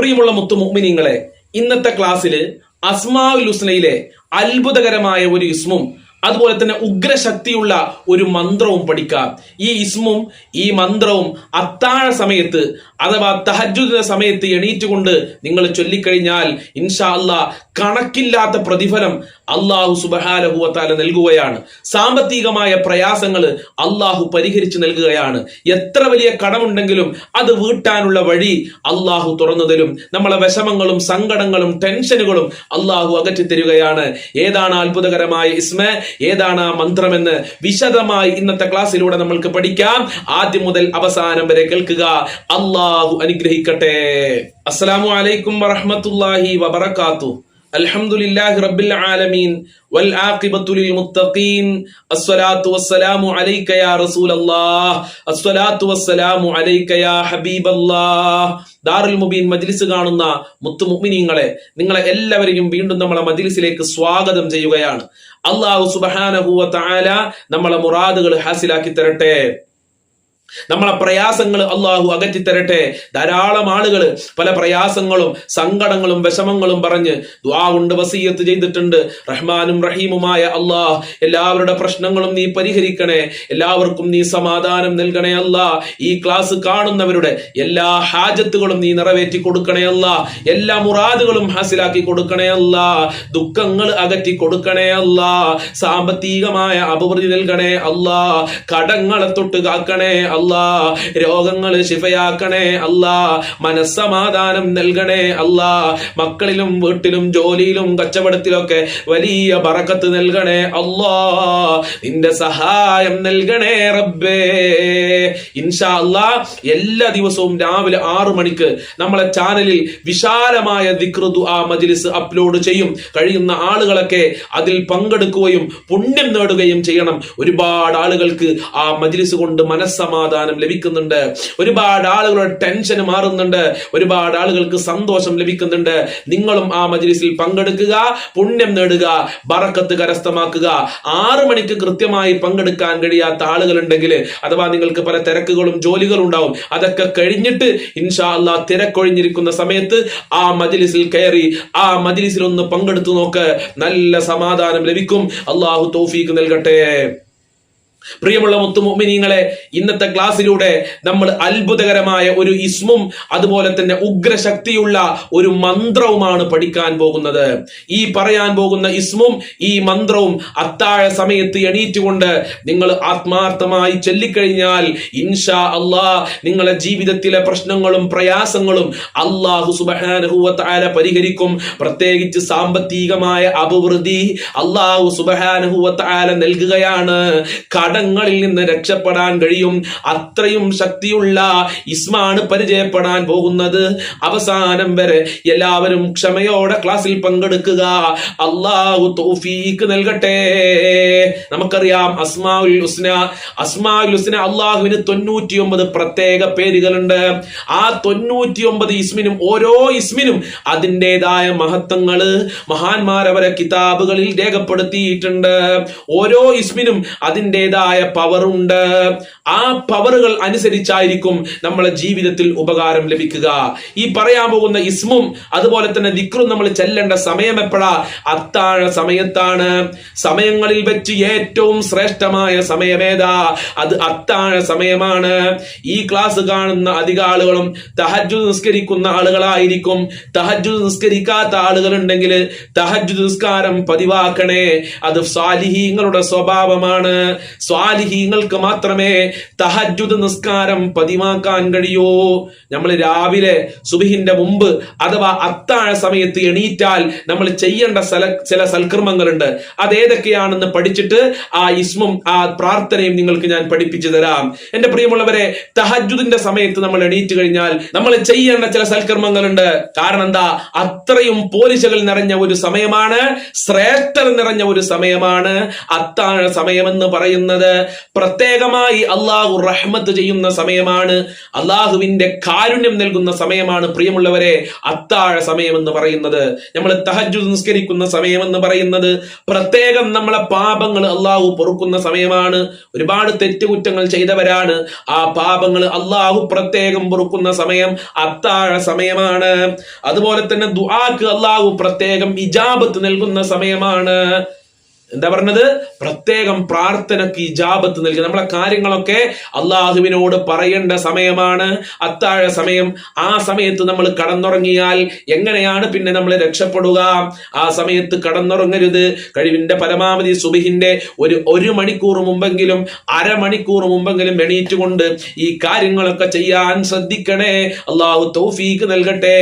പ്രിയമുള്ള മുത്തു മുഹ്മിനിങ്ങളെ ഇന്നത്തെ ക്ലാസ്സിൽ അസ്മാഉൽ ഹുസ്നയിലെ അത്ഭുതകരമായ ഒരു ഇസ്മും അതുപോലെ തന്നെ ഉഗ്രശക്തിയുള്ള ഒരു മന്ത്രവും പഠിക്കാം. ഈ ഇസ്മും ഈ മന്ത്രവും അത്താഴ സമയത്ത് അഥവാ തഹജുദിന്റെ സമയത്ത് എണീറ്റുകൊണ്ട് നിങ്ങൾ ചൊല്ലിക്കഴിഞ്ഞാൽ ഇൻഷാ അല്ലാ കണക്കില്ലാത്ത പ്രതിഫലം അള്ളാഹു സുബഹാനഹുവത്താല നൽകുകയാണ്. സാമ്പത്തികമായ പ്രയാസങ്ങൾ അള്ളാഹു പരിഹരിച്ചു നൽകുകയാണ്. എത്ര വലിയ കടമുണ്ടെങ്കിലും അത് വീട്ടാനുള്ള വഴി അള്ളാഹു തുറന്നു തരും. നമ്മളെ വിഷമങ്ങളും സങ്കടങ്ങളും ടെൻഷനുകളും അള്ളാഹു അകറ്റി തരികയാണ്. ഏതാണ് അത്ഭുതകരമായ ഇസ്മ? ഏതാണ് ആ മന്ത്രമെന്ന് വിശദമായി ഇന്നത്തെ ക്ലാസ്സിലൂടെ നമ്മൾക്ക് പഠിക്കാം. ആദ്യം മുതൽ അവസാനം വരെ കേൾക്കുക. അള്ളാഹു അനുഗ്രഹിക്കട്ടെ. അസ്സലാമു അലൈക്കും വറഹ്മത്തുള്ളാഹി വബറകാതുഹു. الحمد لله رب العالمين والعاقبة للمتقين الصلاة والسلام عليك يا رسول الله الصلاة والسلام عليك يا حبيب الله ദാറുൽ മുബീൻ മജ്ലിസ് കാണുന്ന മുത്തു മുഅ്മിനീങ്ങളെ നിങ്ങളെ എല്ലാവരെയും വീണ്ടും നമ്മളെ മജ്ലിസിലേക്ക് സ്വാഗതം ചെയ്യുകയാണ് അള്ളാഹു സുബ്ഹാനഹു വ തആല നമ്മളെ മുറാദുകൾ ഹാസിലാക്കി തരട്ടെ നമ്മളെ പ്രയാസങ്ങൾ അള്ളാഹു അകറ്റിത്തരട്ടെ. ധാരാളം ആളുകൾ പല പ്രയാസങ്ങളും സങ്കടങ്ങളും വിഷമങ്ങളും പറഞ്ഞ് ദ്വാ കൊണ്ട് വസീയത്ത് ചെയ്തിട്ടുണ്ട്. റഹ്മാനും റഹീമുമായ അള്ളാഹ് എല്ലാവരുടെ പ്രശ്നങ്ങളും നീ പരിഹരിക്കണേ. എല്ലാവർക്കും നീ സമാധാനം നൽകണേ അല്ല. ഈ ക്ലാസ് കാണുന്നവരുടെ എല്ലാ ഹാജത്തുകളും നീ നിറവേറ്റി കൊടുക്കണേ അല്ല. എല്ലാ മുറാദുകളും ഹാസിലാക്കി കൊടുക്കണേ അല്ല. ദുഃഖങ്ങൾ അകറ്റി കൊടുക്കണേ അല്ല. സാമ്പത്തികമായ അഭിവൃദ്ധി നൽകണേ അല്ല. കടങ്ങളെ തൊട്ട് കാക്കണേ അല്ലാ രോഗങ്ങൾ ശിഫയാക്കണേ അല്ലാ മനസ്സമാധാനം നൽകണേ അല്ലാ മക്കളിലും വീട്ടിലും ജോലിയിലും കച്ചവടത്തിലൊക്കെ വലിയ പറക്കത്ത് നൽകണേ അല്ലാ നിന്റെ സഹായം നൽകണേ റബ്ബേ. ഇൻഷാ അല്ലാ എല്ലാ ദിവസവും രാവിലെ ആറു മണിക്ക് നമ്മളെ ചാനലിൽ വിശാലമായ ദിക്രുതു ആ മജിലിസ് അപ്ലോഡ് ചെയ്യും. കഴിയുന്ന ആളുകളൊക്കെ അതിൽ പങ്കെടുക്കുകയും പുണ്യം നേടുകയും ചെയ്യണം. ഒരുപാട് ആളുകൾക്ക് ആ മജിലിസ് കൊണ്ട് മനസ്സമാധാനം ലഭിക്കുന്നുണ്ട്. ഒരുപാട് ആളുകളുടെ ടെൻഷൻ മാറുന്നുണ്ട്. ഒരുപാട് ആളുകൾക്ക് സന്തോഷം ലഭിക്കുന്നുണ്ട്. നിങ്ങളും ആ മജ്ലിസിൽ പങ്കെടുക്കുക പുണ്യം നേടുക ബറക്കത്ത് കരസ്ഥമാക്കുക. ആറു മണിക്ക് കൃത്യമായി പങ്കെടുക്കാൻ കഴിയാത്ത ആളുകളുണ്ടെങ്കിൽ അഥവാ നിങ്ങൾക്ക് പല തിരക്കുകളും ജോലികളും ഉണ്ടാവും അതൊക്കെ കഴിഞ്ഞിട്ട് ഇൻഷാ അല്ലാ തിരക്കൊഴിഞ്ഞിരിക്കുന്ന സമയത്ത് ആ മജ്ലിസിൽ കയറി ആ മജ്ലിസിൽ ഒന്ന് പങ്കെടുത്തു നോക്ക്. നല്ല സമാധാനം ലഭിക്കും. അള്ളാഹു തോഫീക്ക് നൽകട്ടെ. പ്രിയമുള്ള മുത്തുമോമിനീങ്ങളെ ഇന്നത്തെ ക്ലാസ്സിലൂടെ നമ്മൾ അത്ഭുതകരമായ ഒരു ഇസ്മും അതുപോലെ തന്നെ ഉഗ്രശക്തിയുള്ള ഒരു മന്ത്രവുമാണ് പഠിക്കാൻ പോകുന്നത്. ഈ പറയാൻ പോകുന്ന ഇസ്മും ഈ മന്ത്രവും അത്താഴ സമയത്ത് എണീറ്റുകൊണ്ട് നിങ്ങൾ ആത്മാർത്ഥമായി ചൊല്ലിക്കഴിഞ്ഞാൽ ഇൻഷാ അള്ളാ നിങ്ങളെ ജീവിതത്തിലെ പ്രശ്നങ്ങളും പ്രയാസങ്ങളും അള്ളാഹു സുബഹാനഹുവത്താല പരിഹരിക്കും. പ്രത്യേകിച്ച് സാമ്പത്തികമായ അഭിവൃദ്ധി അള്ളാഹു സുബഹാനഹുവത്താല നൽകുകയാണ്. കടങ്ങളിൽ നിന്ന് രക്ഷപ്പെടാൻ കഴിയും. അത്രയും ശക്തിയുള്ള ഇസ്മാണ് പരിചയപ്പെടാൻ പോകുന്നത്. അവസാനം വരെ എല്ലാവരും ക്ഷമയോടെ ക്ലാസ്സിൽ പങ്കെടുക്കുക. അള്ളാഹു തോഫീക്ക് നൽകട്ടെ. നമുക്കറിയാം അസ്മാഉൽ ഹുസ്ന അസ്മാഉൽ ഹുസ്ന അള്ളാഹുവിന് തൊണ്ണൂറ്റി ഒമ്പത് പ്രത്യേക പേരുകളുണ്ട്. ആ തൊണ്ണൂറ്റി ഒമ്പത് ഇസ്മിനും ഓരോ ഇസ്മിനും അതിന്റെതായ മഹത്വങ്ങൾ മഹാന്മാരവരെ കിതാബുകളിൽ രേഖപ്പെടുത്തിയിട്ടുണ്ട്. ഓരോ ഇസ്മിനും അതിന്റെതായ പവറുണ്ട് ആ പവറുകൾ അനുസരിച്ചായിരിക്കും നമ്മളെ ജീവിതത്തിൽ ഉപകാരം ലഭിക്കുക. ഈ പറയാൻ പോകുന്ന ഇസ്മും അതുപോലെ തന്നെ ദിക്റും നമ്മൾ ചെല്ലേണ്ട സമയം എപ്പോഴാ? അത്താഴ സമയത്താണ്. സമയങ്ങളിൽ വെച്ച് ഏറ്റവും ശ്രേഷ്ഠമായ സമയമേതാ അത് അത്താഴ സമയമാണ്. ഈ ക്ലാസ് കാണുന്ന അധിക ആളുകളും തഹജു നിസ്കരിക്കുന്ന ആളുകളായിരിക്കും. തഹജു നിസ്കരിക്കാത്ത ആളുകൾ ഉണ്ടെങ്കിൽ തഹജു നിസ്കാരം പതിവാക്കണേ. അത് സ്വാലിഹീങ്ങളുടെ സ്വഭാവമാണ്. സ്വാലിഹീങ്ങൾക്ക് മാത്രമേ തഹജുദ് നിസ്കാരം പതിവാക്കാൻ കഴിയൂ. നമ്മൾ രാവിലെ സുബിഹിന്റെ മുമ്പ് അഥവാ അത്താഴ സമയത്ത് എണീറ്റാൽ നമ്മൾ ചെയ്യേണ്ട സല ചില സൽക്കർമ്മങ്ങളുണ്ട്. അതേതൊക്കെയാണെന്ന് പഠിച്ചിട്ട് ആ ഇസ്മും ആ പ്രാർത്ഥനയും നിങ്ങൾക്ക് ഞാൻ പഠിപ്പിച്ചു തരാം. എന്റെ പ്രിയമുള്ളവരെ തഹജുദിന്റെ സമയത്ത് നമ്മൾ എണീറ്റ് കഴിഞ്ഞാൽ നമ്മൾ ചെയ്യേണ്ട ചില സൽക്കർമ്മങ്ങളുണ്ട്. കാരണം എന്താ? അത്രയും പോലീസുകൾ നിറഞ്ഞ ഒരു സമയമാണ് ശ്രേഷ്ഠത നിറഞ്ഞ ഒരു സമയമാണ്. അത്താഴ സമയമെന്ന് പറയുന്നത് പറയുന്നത് പ്രത്യേകമായി അള്ളാഹു റഹ്മത്ത് ചെയ്യുന്ന സമയമാണ് അള്ളാഹുവിന്റെ കാരുണ്യം നൽകുന്ന സമയമാണ് പ്രിയമുള്ളവരെ അത്താഴ സമയമെന്ന് പറയുന്നത്. നമ്മൾ തഹജു നിസ്കരിക്കുന്ന സമയമെന്ന് പറയുന്നത് പ്രത്യേകം നമ്മളെ പാപങ്ങൾ അള്ളാഹു പൊറുക്കുന്ന സമയമാണ്. ഒരുപാട് തെറ്റുകുറ്റങ്ങൾ ചെയ്തവരാണ്. ആ പാപങ്ങൾ അള്ളാഹു പ്രത്യേകം പൊറുക്കുന്ന സമയം അത്താഴ സമയമാണ്. അതുപോലെ തന്നെ ദുആക്ക് അള്ളാഹു പ്രത്യേകം ഇജാബത്ത് നൽകുന്ന സമയമാണ്. എന്താ പറഞ്ഞത്? പ്രത്യേകം പ്രാർത്ഥനക്ക് ഇജാബത്ത് നൽകി. നമ്മളെ കാര്യങ്ങളൊക്കെ അള്ളാഹുവിനോട് പറയേണ്ട സമയമാണ്. അത്താഴ സമയം. ആ സമയത്ത് നമ്മൾ കടന്നുറങ്ങിയാൽ എങ്ങനെയാണ് പിന്നെ നമ്മൾ രക്ഷപ്പെടുക? ആ സമയത്ത് കടന്നുറങ്ങരുത്. കഴിവിന്റെ പരമാവധി സുബിഹിന്റെ ഒരു ഒരു മണിക്കൂർ മുമ്പെങ്കിലും അരമണിക്കൂർ മുമ്പെങ്കിലും എണീറ്റുകൊണ്ട് ഈ കാര്യങ്ങളൊക്കെ ചെയ്യാൻ ശ്രദ്ധിക്കണേ. അള്ളാഹു തൗഫീക്ക് നൽകട്ടെ.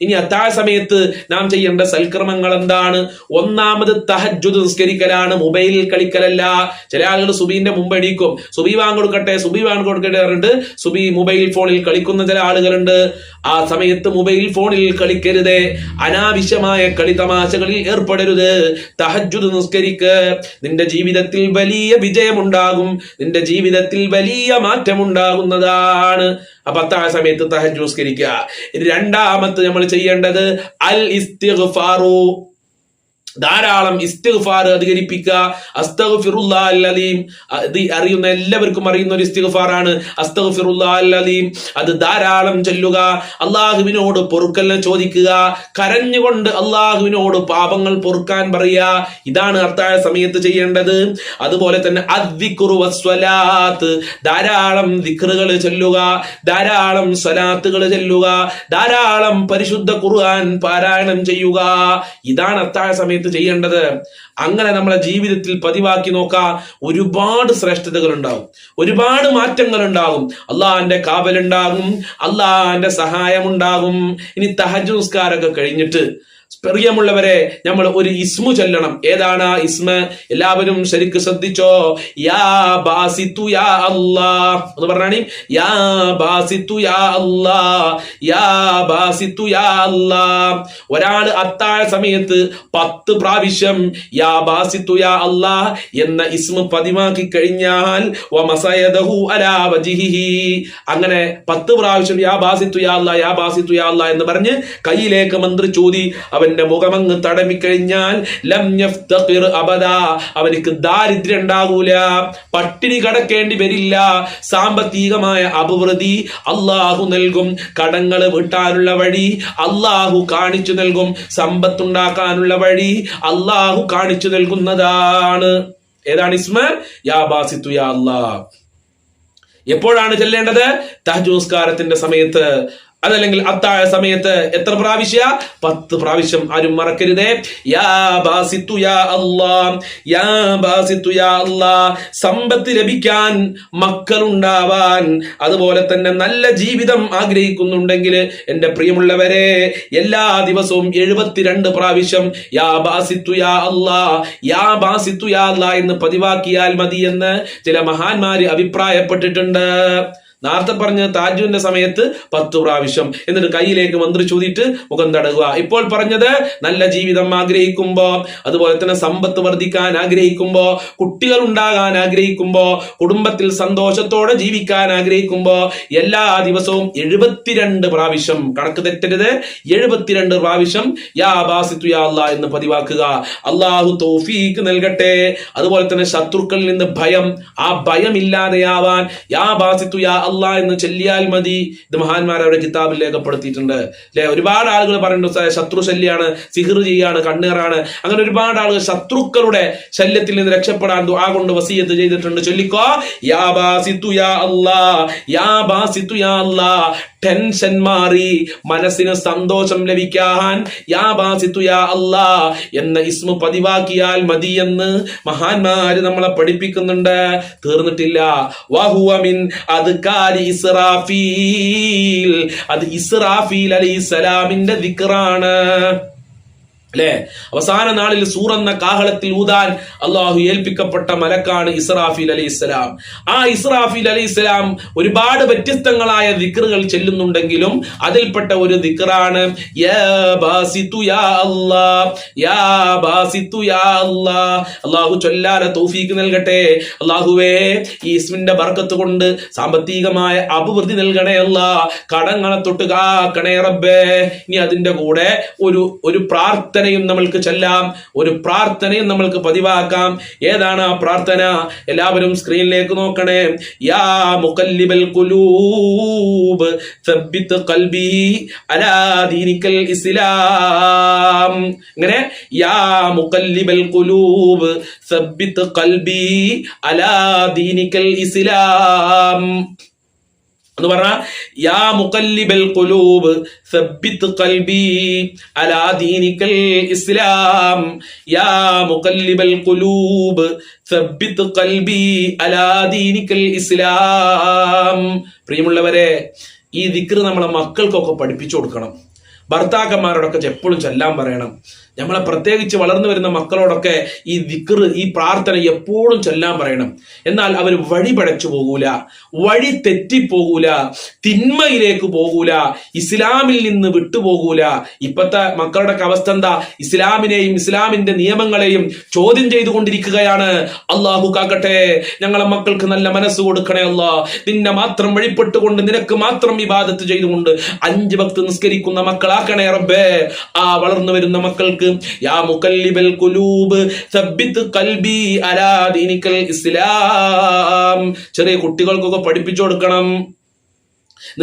ഇനി അത്താഴ സമയത്ത് നാം ചെയ്യേണ്ട സൽക്രമങ്ങൾ എന്താണ്? ഒന്നാമത് തഹജുദ് നിസ്കരിക്കലാണ് മൊബൈലിൽ കളിക്കലല്ല. ചില ആളുകൾ സുബീന്റെ മുമ്പ് എണീക്കും. സുബി വാങ്ങ് കൊടുക്കട്ടെ സുബി വാങ്ങ് കൊടുക്കട്ടെ പറഞ്ഞിട്ട് സുബി മൊബൈൽ ഫോണിൽ കളിക്കുന്ന ചില ആളുകളുണ്ട്. ആ സമയത്ത് മൊബൈൽ ഫോണിൽ കളിക്കരുത്. അനാവശ്യമായ കളി തമാശകളിൽ ഏർപ്പെടരുത്. തഹജുദ് നിസ്കരിക്ക്. നിന്റെ ജീവിതത്തിൽ വലിയ വിജയമുണ്ടാകും. നിന്റെ ജീവിതത്തിൽ വലിയ മാറ്റമുണ്ടാകുന്നതാണ്. അപ്പൊ അത്താഴ സമയത്ത് തഹജ് നിസ്കരിക്കുക. രണ്ടാമത്തെ നമ്മൾ ചെയ്യേണ്ടത് അൽ ഇസ്തിഗ്ഫാറു ധാരാളം ഇസ്തിഗ്ഫാർ അധികരിപ്പിക്കുക. അസ്തഗ്ഫിറുല്ലാ അല്ലദീം. അത് അറിയുന്ന എല്ലാവർക്കും അറിയുന്ന ഒരു ഇസ്തിഗ്ഫാറാണ്. അസ്തഗ്ഫിറുല്ലാ അല്ലദീം. അത് ധാരാളം ചൊല്ലുക. അള്ളാഹുവിനോട് പൊറുക്കലിനെ ചോദിക്കുക. കരഞ്ഞുകൊണ്ട് അള്ളാഹുവിനോട് പാപങ്ങൾ പൊറുക്കാൻ പറയുക. ഇതാണ് അർത്ഥായ സമയത്ത് ചെയ്യേണ്ടത്. അതുപോലെ തന്നെ അദ്ദിഖുറു വസ്വലാത്ത് ധാരാളം ദിക്റുകൾ ചൊല്ലുക. ധാരാളം സ്വലാത്തുകൾ ചൊല്ലുക. ധാരാളം പരിശുദ്ധ ഖുർആൻ പാരായണം ചെയ്യുക. ഇതാണ് അത്താഴ സമയത്ത് ചെയ്യേണ്ടത്? അങ്ങനെ നമ്മളെ ജീവിതത്തിൽ പതിവാക്കി നോക്കാം ഒരുപാട് ശ്രേഷ്ഠതകൾ ഉണ്ടാവും ഒരുപാട് മാറ്റങ്ങൾ ഉണ്ടാകും അള്ളാഹാന്റെ കാവലുണ്ടാകും അള്ളാഹാന്റെ സഹായമുണ്ടാകും. ഇനി തഹജ് നിസ്കാരമൊക്കെ കഴിഞ്ഞിട്ട് പ്രിയമുള്ളവരെ നമ്മൾ ഒരു ഇസ്മു ചൊല്ലണം. ഏതാണ് ഇസ്മ? എല്ലാവരും ശരിക്ക് ശ്രദ്ധിച്ചോ. യാ ബാസിത്തു യാ അല്ലാ. എന്ന് പറഞ്ഞാണ്. യാ ബാസിത്തു യാ അല്ലാ. യാ ബാസിത്തു യാ അല്ലാ. ഒരാൾ അത്താഴ സമയത്ത് പത്ത് പ്രാവശ്യം യാ ബാസിത്തു യാ അല്ലാ എന്ന ഇസ്മ പതിവാക്കി കഴിഞ്ഞാൽ അങ്ങനെ പത്ത് പ്രാവശ്യം യാ ബാസിത്തു യാ അല്ലാ യാ ബാസിത്തു യാ അല്ലാ എന്ന് പറഞ്ഞ് കയ്യിലേക്ക് മന്ത്രി ചോദി അവന്റെ മുഖമങ്ങ് തടമിക്കഴിഞ്ഞാൽ ലം യഫ്തഖിർ അബദാ. അവനിക്ക് ദാരിദ്ര്യം ഉണ്ടാകൂല. പട്ടിണി കടക്കേണ്ടി വരില്ല. സാമ്പത്തികമായ അഭിവൃദ്ധി അള്ളാഹു നൽകും. കടങ്ങൾ വീട്ടാനുള്ള വഴി അള്ളാഹു കാണിച്ചു നൽകും. സമ്പത്തുണ്ടാക്കാനുള്ള വഴി അള്ളാഹു കാണിച്ചു നൽകുന്നതാണ്. ഏതാണ് ഇസ്മ? യാ ബാസിത്തു യാ അള്ളാഹ് എപ്പോഴാണ് ചെല്ലേണ്ടത്? തഹജോസ്കാരത്തിന്റെ സമയത്ത് അതല്ലെങ്കിൽ അത്താഴ സമയത്ത് എത്ര പ്രാവശ്യ? പത്ത് പ്രാവശ്യം ആരും മറക്കരുതേ. യാ ബാസിത്തു യാ അല്ലാ. യാ ബാസിത്തു യാ അല്ലാ. സമ്പത്ത് ലഭിക്കാൻ മക്കളുണ്ടാവാൻ. അതുപോലെ തന്നെ നല്ല ജീവിതം ആഗ്രഹിക്കുന്നുണ്ടെങ്കിൽ എന്റെ പ്രിയമുള്ളവരെ എല്ലാ ദിവസവും എഴുപത്തിരണ്ട് പ്രാവശ്യം യാ ബാസിത്തു യാ അല്ലാ. യാ ബാസിത്തു യാ അല്ലാ എന്ന് പതിവാക്കിയാൽ മതി എന്ന് ചില മഹാന്മാര് അഭിപ്രായപ്പെട്ടിട്ടുണ്ട്. നേരത്തെ പറഞ്ഞ താജുവിന്റെ സമയത്ത് പത്ത് പ്രാവശ്യം. എന്നിട്ട് കയ്യിലേക്ക് മന്ത്രി ചൂതിട്ട് മുഖം തടകുക. ഇപ്പോൾ പറഞ്ഞത് നല്ല ജീവിതം ആഗ്രഹിക്കുമ്പോ അതുപോലെ തന്നെ സമ്പത്ത് വർദ്ധിക്കാൻ ആഗ്രഹിക്കുമ്പോ കുട്ടികൾ ഉണ്ടാകാൻ ആഗ്രഹിക്കുമ്പോ കുടുംബത്തിൽ സന്തോഷത്തോടെ ജീവിക്കാൻ ആഗ്രഹിക്കുമ്പോ എല്ലാ ദിവസവും എഴുപത്തിരണ്ട് പ്രാവശ്യം കണക്ക് തെറ്റരുത്. എഴുപത്തിരണ്ട് പ്രാവശ്യം യാ ബാസിത്തു യാ അല്ലാ എന്ന് പതിവാക്കുക. അള്ളാഹു തോഫീക്ക് നൽകട്ടെ. അതുപോലെ തന്നെ ശത്രുക്കളിൽ നിന്ന് ഭയം. ആ ഭയം ഇല്ലാതെയാവാൻ യാ ബാസിത്തു യാ അള്ളാ എന്ന് ചൊല്ലിയാൽ മതി. ഇത് മഹാന്മാർ അവരുടെ കിതാബിൽ രേഖപ്പെടുത്തിയിട്ടുണ്ട്. അല്ലെ ഒരുപാട് ആളുകൾ പറയുന്നുണ്ട് ശത്രു ശല്യാണ് സിഹർ ചെയ്യാണ് കണ്ണേറാണ്. അങ്ങനെ ഒരുപാട് ആളുകൾ ശത്രുക്കളുടെ ശല്യത്തിൽ നിന്ന് രക്ഷപ്പെടാൻ ദുആ കൊണ്ട് വസീയത്ത് ചെയ്തിട്ടുണ്ട്. ചൊല്ലിക്കോ യാ ബാസിത്തു യാ അല്ലാ യാ ബാസിത്തു യാ അല്ലാ ടെൻഷൻ മാറി മനസ്സിന് സന്തോഷം ലഭിക്കാൻ. യാ അല്ലാ എന്ന ഇസ്മു പതിവാക്കിയാൽ മതി എന്ന് മഹാന്മാര് നമ്മളെ പഠിപ്പിക്കുന്നുണ്ട്. തീർന്നിട്ടില്ല. വഹുവമിൻ മിൻ അദ്കാരി ഇസ്രാഫീൽ അത് ഇസ്രാഫീൽ അലൈഹിസ്സലാമിന്റെ ദിക്റാണ്. അല്ലെ? അവസാന നാളിൽ സൂറന്ന കാഹളത്തിൽ ഊതാൻ അള്ളാഹു ഏൽപ്പിക്കപ്പെട്ട മലക്കാണ് ഇസ്രാഫീൽ അലൈഹി ഇസ്ലാം ആ ഇസ്രാഫീൽ അലൈഹി ഇസ്ലാം ഒരുപാട് വ്യത്യസ്തങ്ങളായ ദിക്റുകൾ ചെല്ലുന്നുണ്ടെങ്കിലും അതിൽപ്പെട്ട ഒരു ദിക്റാണ്. അള്ളാഹു ചൊല്ലാല തൗഫീക്ക് നൽകട്ടെ. അള്ളാഹുവേ ഈ ഇസ്മിന്റെ ബർക്കത്ത് കൊണ്ട് സാമ്പത്തികമായ അഭിവൃദ്ധി നൽകണേ അല്ല. കടങ്ങളെ തൊട്ട് കാക്കണേ റബ്ബേ. ഇനി അതിന്റെ കൂടെ ഒരു ഒരു പ്രാർത്ഥനയും നമ്മൾക്ക് ചെല്ലാം. ഒരു പ്രാർത്ഥനയും നമ്മൾക്ക് പതിവാക്കാം. ഏതാണ് ആ പ്രാർത്ഥന? എല്ലാവരും സ്ക്രീനിലേക്ക് നോക്കണേ. യാ മുഖല്ലിബൽ കുലൂബ് സബ്ബിത്ത് ഖൽബി അലാ ദീനിക്കൽ ഇസ്ലാം. ഇങ്ങനെ യാ മുഖല്ലിബൽ കുലൂബ് സബ്ബിത്ത് ഖൽബി അലാ ദീനിക്കൽ ഇസ്ലാം. എന്ന് പറഞ്ഞാൽ യാ മുഖല്ലിബൽ ഖുലൂബ് സബ്ബിത്ത് ഖൽബി അലാ ഇസ്ലാം. യാ മുഖല്ലിബൽ ഖുലൂബ് സബ്ബിത്ത് ഖൽബി അലാ ഇസ്ലാം. പ്രിയമുള്ളവരെ ഈ ദിക്ർ നമ്മളെ മക്കൾക്കൊക്കെ പഠിപ്പിച്ചു കൊടുക്കണം. ഭർത്താക്കന്മാരോടൊക്കെ എപ്പോഴും ചെല്ലാൻ പറയണം. നമ്മളെ പ്രത്യേകിച്ച് വളർന്നു വരുന്ന മക്കളോടൊക്കെ ഈ ദിക്ർ ഈ പ്രാർത്ഥന എപ്പോഴും ചൊല്ലാൻ പറയണം. എന്നാൽ അവർ വഴി പഴച്ചു പോകൂല വഴി തെറ്റിപ്പോകൂല തിന്മയിലേക്ക് പോകൂല ഇസ്ലാമിൽ നിന്ന് വിട്ടുപോകൂല. ഇപ്പത്തെ മക്കളുടെ അവസ്ഥ എന്താ? ഇസ്ലാമിനെയും ഇസ്ലാമിന്റെ നിയമങ്ങളെയും ചോദ്യം ചെയ്തുകൊണ്ടിരിക്കുകയാണ്. അള്ളാഹു കാക്കട്ടെ ഞങ്ങളെ മക്കൾക്ക് നല്ല മനസ്സ് കൊടുക്കണേ അല്ലാ. നിന്നെ മാത്രം വഴിപ്പെട്ടുകൊണ്ട് നിനക്ക് മാത്രം വിവാദത്ത് ചെയ്തുകൊണ്ട് അഞ്ച് ഭക്ത് നിസ്കരിക്കുന്ന മക്കളാക്കണേ റബ്ബേ. ആ വളർന്നു വരുന്ന മക്കൾക്ക് യാ മുക്കല്ലിബൽ കുലൂബ് സബ്ബിത്ത് കൽബി അലാ ദീനിക്കൽ ഇസ്ലാം. ചെറിയ കുട്ടികൾക്കൊക്കെ പഠിപ്പിച്ചു കൊടുക്കണം.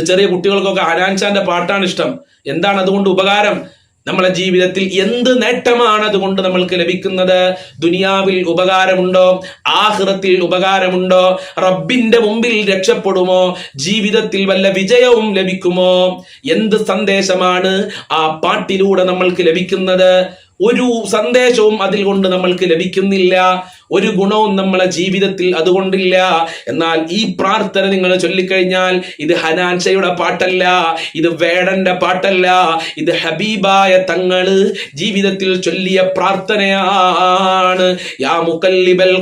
ചെറിയ കുട്ടികൾക്കൊക്കെ ഹനാൻഷാന്റെ പാട്ടാണ് ഇഷ്ടം. എന്താണ് അതുകൊണ്ട് ഉപകാരം? നമ്മളെ ജീവിതത്തിൽ എന്ത് നേട്ടമാണ് അതുകൊണ്ട് നമ്മൾക്ക് ലഭിക്കുന്നത്? ദുനിയാവിൽ ഉപകാരമുണ്ടോ? ആഹൃതത്തിൽ ഉപകാരമുണ്ടോ? റബ്ബിന്റെ മുമ്പിൽ രക്ഷപ്പെടുമോ? ജീവിതത്തിൽ വല്ല വിജയവും ലഭിക്കുമോ? എന്ത് സന്ദേശമാണ് ആ പാട്ടിലൂടെ നമ്മൾക്ക് ലഭിക്കുന്നത്? ഒരു സന്ദേശവും അതിൽ കൊണ്ട് നമ്മൾക്ക് ലഭിക്കുന്നില്ല. ഒരു ഗുണവും നമ്മളെ ജീവിതത്തിൽ അതുകൊണ്ടില്ല. എന്നാൽ ഈ പ്രാർത്ഥന നിങ്ങൾ ചൊല്ലിക്കഴിഞ്ഞാൽ ഇത് ഹനാൻഷയുടെ പാട്ടല്ല ഇത് വേടന്റെ പാട്ടല്ല ഇത് ഹബീബായ തങ്ങൾ ജീവിതത്തിൽ ചൊല്ലിയ പ്രാർത്ഥനയാണ്. യാ മുക്കല്ലിബൽ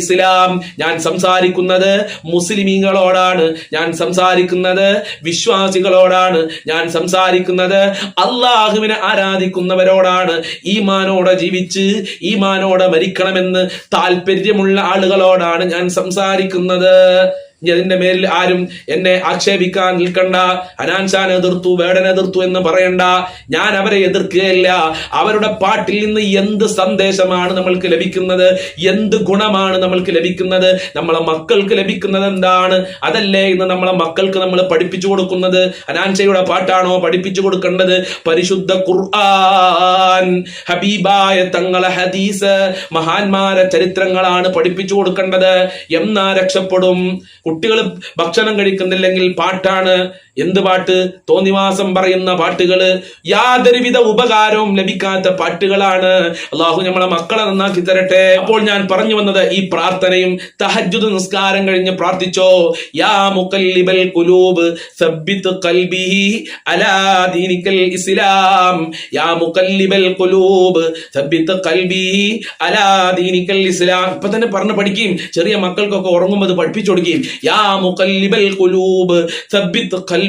ഇസ്ലാം. ഞാൻ സംസാരിക്കുന്നത് മുസ്ലിമീങ്ങളോടാണ് ഞാൻ സംസാരിക്കുന്നത് വിശ്വാസികളോടാണ് ഞാൻ സംസാരിക്കുന്നത് അള്ളാഹുവിനെ ആരാധിക്കുന്നവരോടാണ്. ഈമാനോടെ ജീവിച്ച് ഈ മാനോടെ മരിക്കണമെന്ന് താല്പര്യമുള്ള ആളുകളോടാണ് ഞാൻ സംസാരിക്കുന്നത്. ഇനി അതിന്റെ മേലിൽ ആരും എന്നെ ആക്ഷേപിക്കാൻ നിൽക്കണ്ട. അനാൻഷാൻ എതിർത്തു വേടൻ എതിർത്തു എന്ന് പറയണ്ട. ഞാൻ അവരെ എതിർക്കുകയില്ല. അവരുടെ പാട്ടിൽ നിന്ന് എന്ത് സന്ദേശമാണ് നമ്മൾക്ക് ലഭിക്കുന്നത്? എന്ത് ഗുണമാണ് നമ്മൾക്ക് ലഭിക്കുന്നത്? നമ്മളെ മക്കൾക്ക് ലഭിക്കുന്നത് എന്താണ്? അതല്ലേ ഇന്ന് നമ്മളെ മക്കൾക്ക് നമ്മൾ പഠിപ്പിച്ചു കൊടുക്കുന്നത്? അനാൻഷയുടെ പാട്ടാണോ പഠിപ്പിച്ചു കൊടുക്കേണ്ടത്? പരിശുദ്ധ ഖുർആൻ ഹബീബായ തങ്ങളെ ഹദീസ് മഹാന്മാരെ ചരിത്രങ്ങളാണ് പഠിപ്പിച്ചു കൊടുക്കേണ്ടത്. എന്നാ രക്ഷപ്പെടും? കുട്ടികൾ ഭക്ഷണം കഴിക്കുന്നില്ലെങ്കിൽ പാട്ടാണ് എന്ത് പാട്ട്? തോന്നിവാസം പറയുന്ന പാട്ടുകൾ. യാതൊരുവിധ ഉപകാരവും ലഭിക്കാത്ത പാട്ടുകളാണ്. അള്ളാഹു നമ്മളെ മക്കളെ നന്നാക്കി തരട്ടെ. അപ്പോൾ ഞാൻ പറഞ്ഞു വന്നത് ഈ പ്രാർത്ഥനയും തഹജുദ് നിസ്കാരം കഴിഞ്ഞ് പ്രാർത്ഥിച്ചോ. യാ മുക്കല്ലിബൽ കുലൂബ് അലാ ഇസ്ലാം. യാ മുക്കല്ലിബൽ കുലൂബ് അലാ ഇസ്ലാം. ഇപ്പൊ തന്നെ പറഞ്ഞു പഠിക്കുകയും ചെറിയ മക്കൾക്കൊക്കെ ഉറങ്ങുമ്പോൾ പഠിപ്പിച്ചു കൊടുക്കുകയും. യാ മുക്കല്ലിബൽ കുലൂബ് സബ്ബിത്ത് ഖൽബി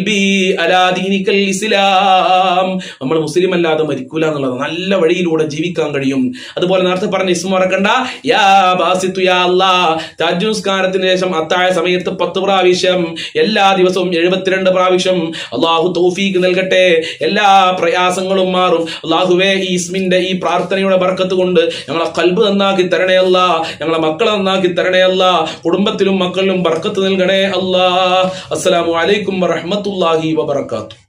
അലാ ദീനിക്കൽ ഇസ്ലാം. നമ്മൾ മുസ്ലിം അല്ലാതെ മരിക്കൂല എന്നുള്ളത് നല്ല വഴിയിലൂടെ ജീവിക്കാൻ കഴിയും. അതുപോലെ നേരത്തെ പറഞ്ഞ ഇസ്മ മറക്കണ്ട. യാ ബാസിത്തു യാ അല്ലാ. താജുസ്കാരത്തിന് ശേഷം അത്താഴ സമയത്ത് പത്ത് പ്രാവശ്യം എല്ലാ ദിവസവും എഴുപത്തിരണ്ട് പ്രാവശ്യം അള്ളാഹു തൗഫീഖ് നൽകട്ടെ. എല്ലാ പ്രയാസങ്ങളും മാറും. അള്ളാഹുവേ ഈ ഇസ്മിന്റെ ഈ പ്രാർത്ഥനയുടെ ബർക്കത്ത് കൊണ്ട് ഞങ്ങളെ കൽബ് നന്നാക്കി തരണേ ഞങ്ങളെ മക്കളെ നന്നാക്കി തരണേ കുടുംബത്തിലും മക്കളിലും ബർക്കത്ത് നൽകണേ അല്ലാ. അസ്സലാമു അലൈക്കും വറഹ്മത്തുള്ളാഹി വബറകാതുഹു.